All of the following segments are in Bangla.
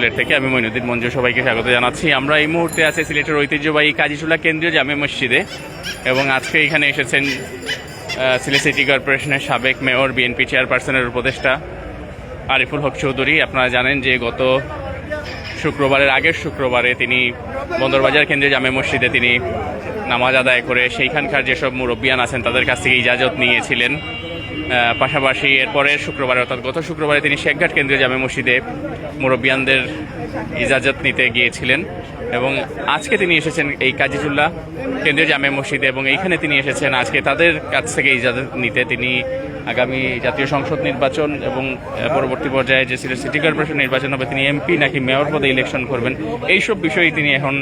সিলেট থেকে আমি মইনুদ্দিন মঞ্জু সবাইকে স্বাগত জানাচ্ছি। আমরা এই মুহূর্তে আছি সিলেটের ঐতিহ্যবাহী কাজীচুলা কেন্দ্রীয় জামে মসজিদে এবং আজকে এখানে এসেছেন সিলেট সিটি কর্পোরেশনের সাবেক মেয়র, বিএনপি চেয়ারপারসনের উপদেষ্টা আরিফুল হক চৌধুরী। আপনারা জানেন যে গত শুক্রবারের আগের শুক্রবারে তিনি বন্দরবাজার কেন্দ্রীয় জামে মসজিদে তিনি নামাজ আদায় করে সেইখানকার যেসব মুরব্বিয়ান আছেন তাদের কাছ থেকে ইজাজত নিয়েছিলেন। পাশাপাশি এরপরের শুক্রবারে, অর্থাৎ গত শুক্রবারে তিনি শেখঘাট কেন্দ্রীয় জামে মসজিদে মুরব্বিয়ানদের ইজাজত নিতে গিয়েছিলেন এবং আজকে তিনি এসেছেন এই কাজিজুল্লাহ কেন্দ্রীয় জামে মসজিদে এবং এইখানে তিনি এসেছেন আজকে তাদের কাছ থেকে ইজাজত নিতে। তিনি আগামী জাতীয় সংসদ নির্বাচন এবং পরবর্তী পর্যায়ে যে সিলেট সিটি কর্পোরেশন নির্বাচন হবে, তিনি এমপি নাকি মেয়র পদে ইলেকশন করবেন, এইসব বিষয়ে তিনি এখন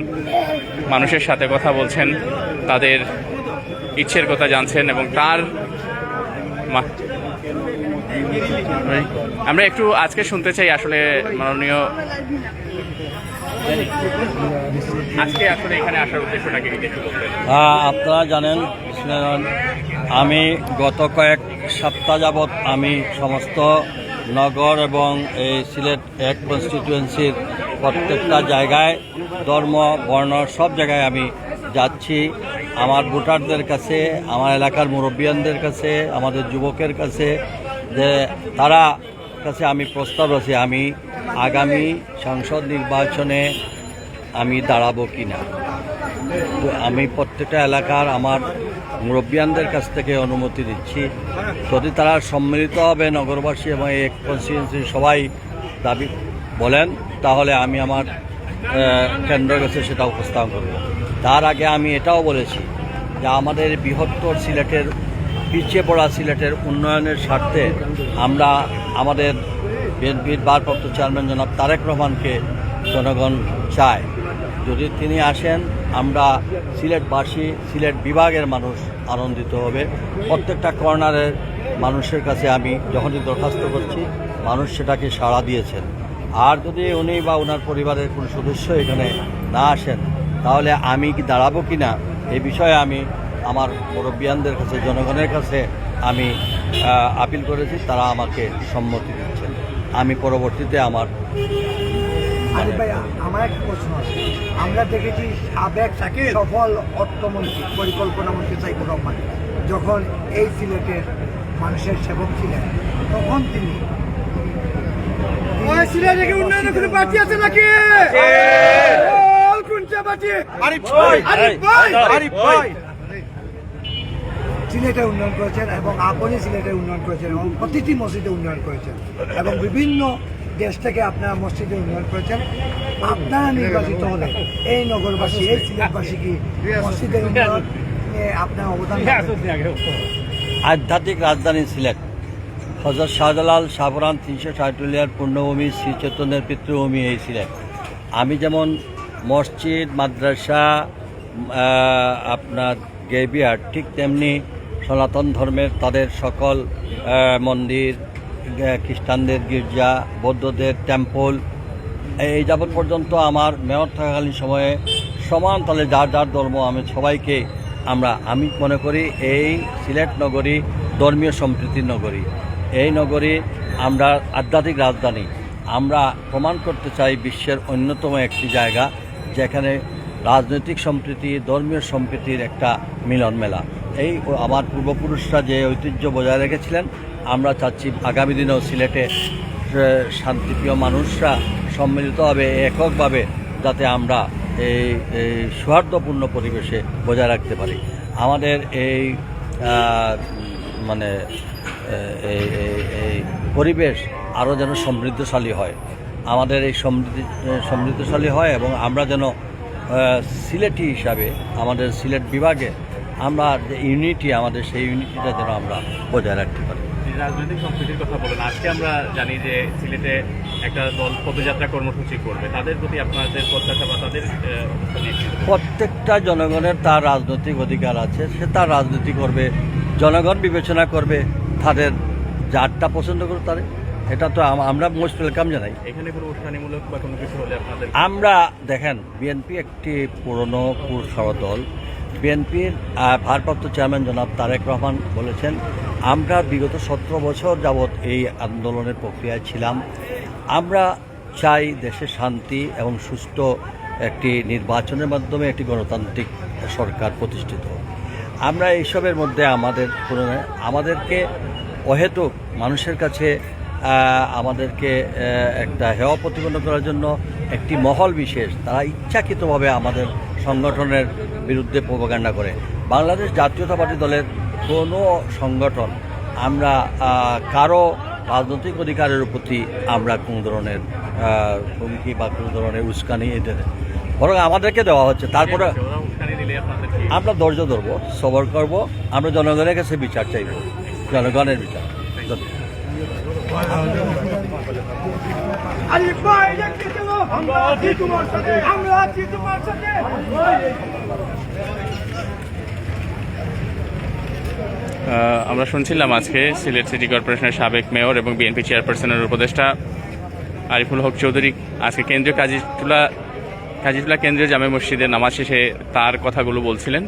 মানুষের সাথে কথা বলছেন, তাদের ইচ্ছের কথা জানছেন এবং তার আমরা একটু আজকে শুনতে চাই আসলে মাননীয় আপনারা জানেন আমি গত কয়েক সপ্তাহ যাবৎ আমি সমস্ত নগর এবং এই সিলেট এক কনস্টিটিউয়েন্সির প্রত্যেকটা জায়গায় ধর্ম, বর্ণ সব জায়গায় আমি যাচ্ছি। আমার ভোটারদের কাছে, আমার এলাকার মুরব্বিয়ানদের কাছে, আমাদের যুবকের কাছে যে তারা কাছে আমি প্রস্তাব আছি আমি আগামী সংসদ নির্বাচনে আমি দাঁড়াবো কি না তো আমি প্রত্যেকটা এলাকার আমার মুরব্বিয়ানদের কাছ থেকে অনুমতি দিচ্ছি। যদি তারা সম্মিলিত হবে, নগরবাসী এবং এই কনস্টিটিউন্সি সবাই দাবি বলেন, তাহলে আমি আমার কেন্দ্রের কাছে সেটা উপস্থাপন করব। তার আগে আমি এটাও বলেছি যে আমাদের বৃহত্তর সিলেটের পিছিয়ে পড়া সিলেটের উন্নয়নের স্বার্থে আমরা আমাদের বিএনপির ভারপ্রাপ্ত চেয়ারম্যান জনাব তারেক রহমানকে জনগণ চায়। যদি তিনি আসেন, আমরা সিলেটবাসী, সিলেট বিভাগের মানুষ আনন্দিত হবে। প্রত্যেকটা কর্নারের মানুষের কাছে আমি যখনই দরখাস্ত করছি, মানুষ সেটাকে সাড়া দিয়েছেন। আর যদি উনি বা ওনার পরিবারের কোনো সদস্য এখানে না আসেন, তাহলে আমি কি দাঁড়াবো কি না এই বিষয়ে আমি আমার মুরব্বিয়ানদের কাছে জনগণের কাছে আমি আপিল করেছি তারা আমাকে সম্মতি দিচ্ছেন। আমি পরবর্তীতে আমার আরে ভাই আমার একটা প্রশ্ন আছে। আমরা দেখেছি সাবেক সফল অর্থমন্ত্রী পরিকল্পনা মন্ত্রী সাইফুর রহমান যখন এই সিলেটের মানুষের সেবক ছিলেন তখন তিনি সিলেটে উন্নয়নের কোনো পার্টি আছে নাকি? আরিফ ভাই। আরিফ ভাই। আরিফ ভাই। সিলেটে উন্নয়ন করেছেন এবং আপনি সিলেটে উন্নয়ন করেছেন এবং প্রতিটি মসজিদে উন্নয়ন করেছেন এবং বিভিন্ন দেশ থেকে আপনারা মসজিদে উন্নয়ন করেছেন। আপনারা নির্বাচিত হলে এই নগরবাসী, এই সিলেটবাসী কি মসজিদের উন্নয়ন আপনার অবদান আধ্যাত্মিক রাজধানী সিলেট। হজরত শাহজালাল শাহপুরান তিনশো ষাটুলিয়ার পূর্ণভূমি শ্রী চৈতন্যের পিতৃভূমি এই সিলেট। আমি যেমন মসজিদ, মাদ্রাসা আপনার গেবিয়ার, ঠিক তেমনি সনাতন ধর্মের তাদের সকল মন্দির খ্রিস্টানদের গির্জা, বৌদ্ধদের টেম্পল এই যাবৎ পর্যন্ত আমার মেয়র থাকাকালীন সময়ে সমান তালে যার যার ধর্ম আমি সবাইকে আমরা, আমি মনে করি এই সিলেট নগরী ধর্মীয় সম্প্রীতির নগরী। এই নগরী আমরা আধ্যাত্মিক রাজধানী। আমরা প্রমাণ করতে চাই বিশ্বের অন্যতম একটি জায়গা, যেখানে রাজনৈতিক সম্প্রীতি, ধর্মীয় সম্প্রীতির একটা মিলন মেলা এই আমার পূর্বপুরুষরা যে ঐতিহ্য বজায় রেখেছিলেন, আমরা চাচ্ছি আগামী দিনেও সিলেটে শান্তিপ্রিয় মানুষরা সম্মিলিতভাবে, এককভাবে যাতে আমরা এই সৌহার্দ্যপূর্ণ পরিবেশে বজায় রাখতে পারি। আমাদের এই মানে এই পরিবেশ আরও যেন সমৃদ্ধশালী হয়। আমাদের এই সমৃদ্ধি, সমৃদ্ধশালী হয় এবং আমরা যেন সিলেটি হিসাবে আমাদের সিলেট বিভাগে আমরা যে ইউনিটি আমাদের সেই ইউনিটিটা যেন আমরা বজায় রাখতে পারি। রাজনৈতিক সম্প্রীতির কথা বলেন। আজকে আমরা জানি যে সিলেটে একটা দল পদযাত্রা কর্মসূচি করবে। তাদের প্রতি আপনাদের প্রত্যাশা বা তাদের? প্রত্যেকটা জনগণের তার রাজনৈতিক অধিকার আছে। সে তার রাজনীতি করবে জনগণ বিবেচনা করবে তাদের যারটা পছন্দ করে তারে। এটা তো আমরা মোস্ট ওয়েলকাম জানাই। এখানে কোনো উস্কানিমূলক বা কোনো কিছু হলে আপনাদের আমরা দেখেন বিএনপি একটি পুরনো পুরসভা দল। বিএনপির ভারপ্রাপ্ত চেয়ারম্যান জনাব তারেক রহমান বলেছেন, আমরা বিগত সতেরো বছর যাবৎ এই আন্দোলনের প্রক্রিয়ায় ছিলাম। আমরা চাই দেশে শান্তি এবং সুস্থ একটি নির্বাচনের মাধ্যমে একটি গণতান্ত্রিক সরকার প্রতিষ্ঠিত আমরা এইসবের মধ্যে আমাদের কোনো আমাদেরকে অহেতুক মানুষের কাছে আমাদেরকে একটা হেওয়া প্রতিপন্ন করার জন্য একটি মহল বিশেষ, তারা ইচ্ছাকৃতভাবে আমাদের সংগঠনের বিরুদ্ধে প্রোপাগান্ডা করে। বাংলাদেশ জাতীয়তাবাদী দলের কোনো সংগঠন আমরা কারও রাজনৈতিক অধিকারের প্রতি আমরা কোনো ধরনের হুমকি বা কোনো ধরনের উস্কানি এতে দেয়। বরং আমাদেরকে দেওয়া হচ্ছে। তারপরে আমরা ধৈর্য ধরবো সবর করব আমরা জনগণের কাছে বিচার চাইব জনগণের বিচার। আমরা আছি তোমার সাথে, আমরা আছি তোমার সাথে। আমরা শুনছিলাম আজকে সিলেট সিটি কর্পোরেশনের সাবেক মেয়র এবং বিএনপি চেয়ারপারসনের উপদেষ্টা আরিফুল হক চৌধুরী আজকে কেন্দ্রীয় কাজীটুলা কাজীটুলা কেন্দ্রীয় জামে মসজিদে নামাজ শেষে তার কথাগুলো বলছিলেন।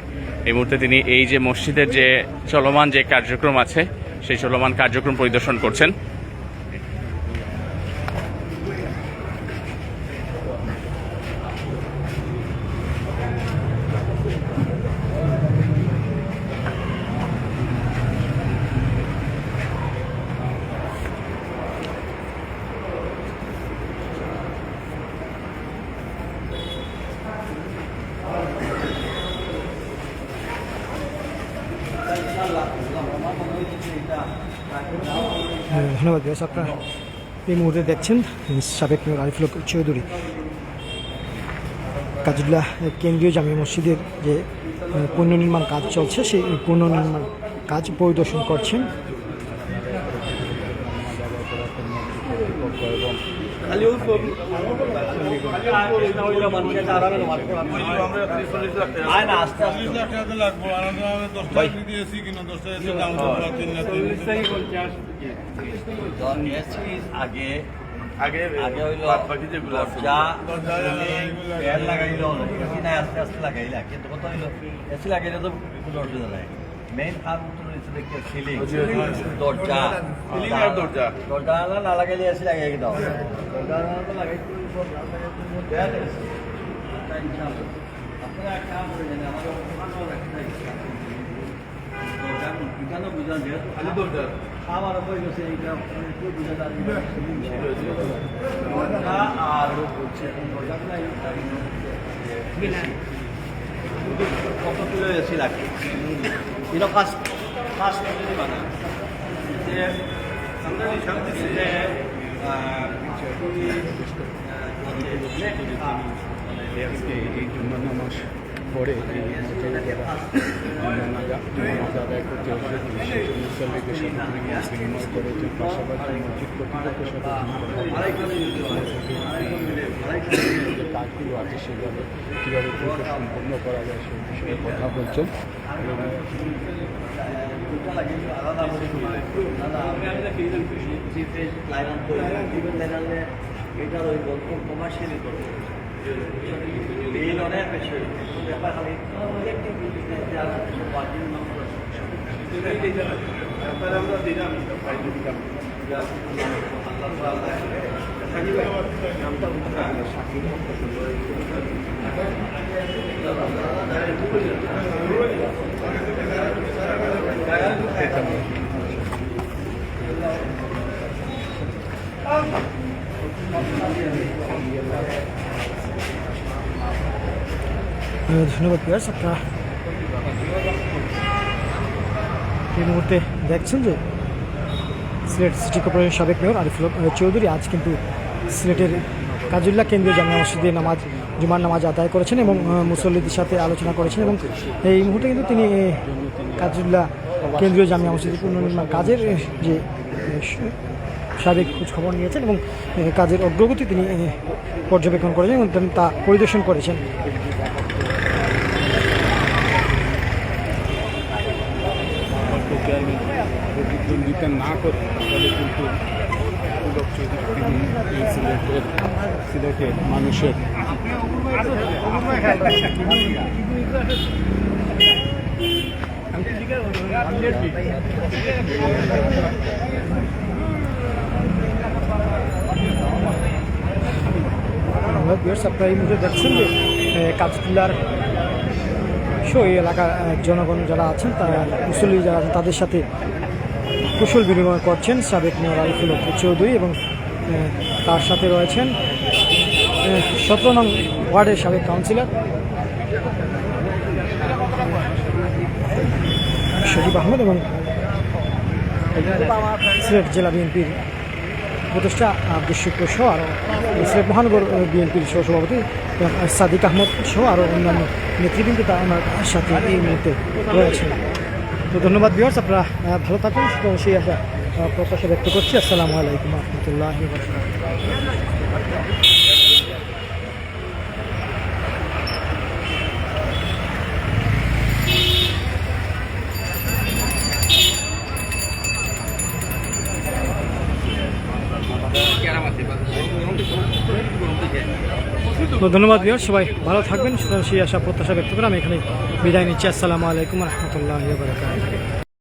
এই মুহূর্তে তিনি এই যে মসজিদের যে চলমান যে কার্যক্রম আছে, সেই চলমান কার্যক্রম পরিদর্শন করছেন। ধন্যবাদ বেশ আপনারা এই মুহূর্তে দেখছেন সাবেক মেয়র আরিফুল চৌধুরী। কাজুল্লাহ কেন্দ্রীয় জামি মসজিদের যে পুনর্নির্মাণ কাজ চলছে, সেই পুনর্নির্মাণ কাজ পরিদর্শন করছেন। আগে। আগে আগে হইল দরজা ফ্যান লাগাইলো এসি নাই আস্তে আস্তে লাগাইলা। কিন্তু কথা হইল? এসি লাগাইলে তো কোনো অসুবিধা নাই। মেইন তো রয়েছে দেখি সিলিং দরজা সিলিং আর দরজা দরজা না না লাগাইলে এসি লাগাই দাও দরজা না তো লাগাই আপনারা এক কাম করে নেন আমাদের ওখানেও একটা দরজা কেন বুঝান যেহেতু খালি দরজা আমার বই গেছে এইটা একটু বুঝা যায় দরজা আর বলছে দরজাগুলো কত কিলো এসি লাগে এটা ফার্স্ট ফার্স্ট বানা যে আমরা যে নামাজ পড়ে এই কাজগুলো আছে সেভাবে কীভাবে সম্পন্ন করা যায় সেই বিষয়ে কথা বলছেন এবং এটা ওই গল্প commercially Değil ona yaklaşıyor. Bu defa hani hep bir birbirine yardım ediyor. Maddi bir nokta. Yaparamda dinam işte. Faydalı bir yapı. Allah Allah. Hani ben yanımda bu kadar şakir Thank you. ধন্যবাদ বিয়াস আপনারা এই মুহূর্তে দেখছেন যে সিলেট সিটি কর্পোরেশন সাবেক মেয়র আরিফুল চৌধুরী আজ কিন্তু সিলেটের কাজুল্লাহ কেন্দ্রীয় জামা মসজিদে নামাজ জুমার নামাজ আদায় করেছেন এবং মুসল্লিদের সাথে আলোচনা করেছেন এবং এই মুহূর্তে কিন্তু তিনি কাজুল্লাহ কেন্দ্রীয় জামিয়া মসজিদের পুনর্নির্মাণ কাজের যে আহ, স- সাবেক খবর নিয়েছেন এবং কাজের অগ্রগতি তিনি পর্যবেক্ষণ করেছেন এবং তা পরিদর্শন করেছেন যদি আমি প্রতিদ্বন্দ্বিতা না করে তাহলে কিন্তু সিলেটের মানুষের আপনারা এই মুহূর্তে দেখছেন যে কাজতুল্লার সো এই এলাকার জনগণ যারা আছেন, তারা মুসল্লি যারা তাদের সাথে কুশল বিনিময় করছেন সাবেক মেয়র আরিফুল চৌধুরী এবং তার সাথে রয়েছেন সতেরো নং ওয়ার্ডের সাবেক কাউন্সিলর শরীফ আহমেদ এবং সিলেট জেলা বিএনপির উপদেষ্টা আব্দুল শুক্র সহ আরও সিলেট মহানগর বিএনপির সহসভাপতি সাদিক আহমদ সহ আরও অন্যান্য নেতৃবৃন্দ তা আমার সাথে এই মুহূর্তে রয়েছেন। তো ধন্যবাদ বিহার্স আপনারা ভালো থাকুন সেই আহ, প্রত্যাশা ব্যক্ত করছি। আসসালামু আলাইকুম রহমতুল্লাহ তো ধন্যবাদ বিহার সবাই ভালো থাকবেন। সেই আশা, প্রত্যাশা ব্যক্ত করে আমি এখানে বিদায় নিচ্ছি। আসসালামু আলাইকুম রহমতুল্লাহ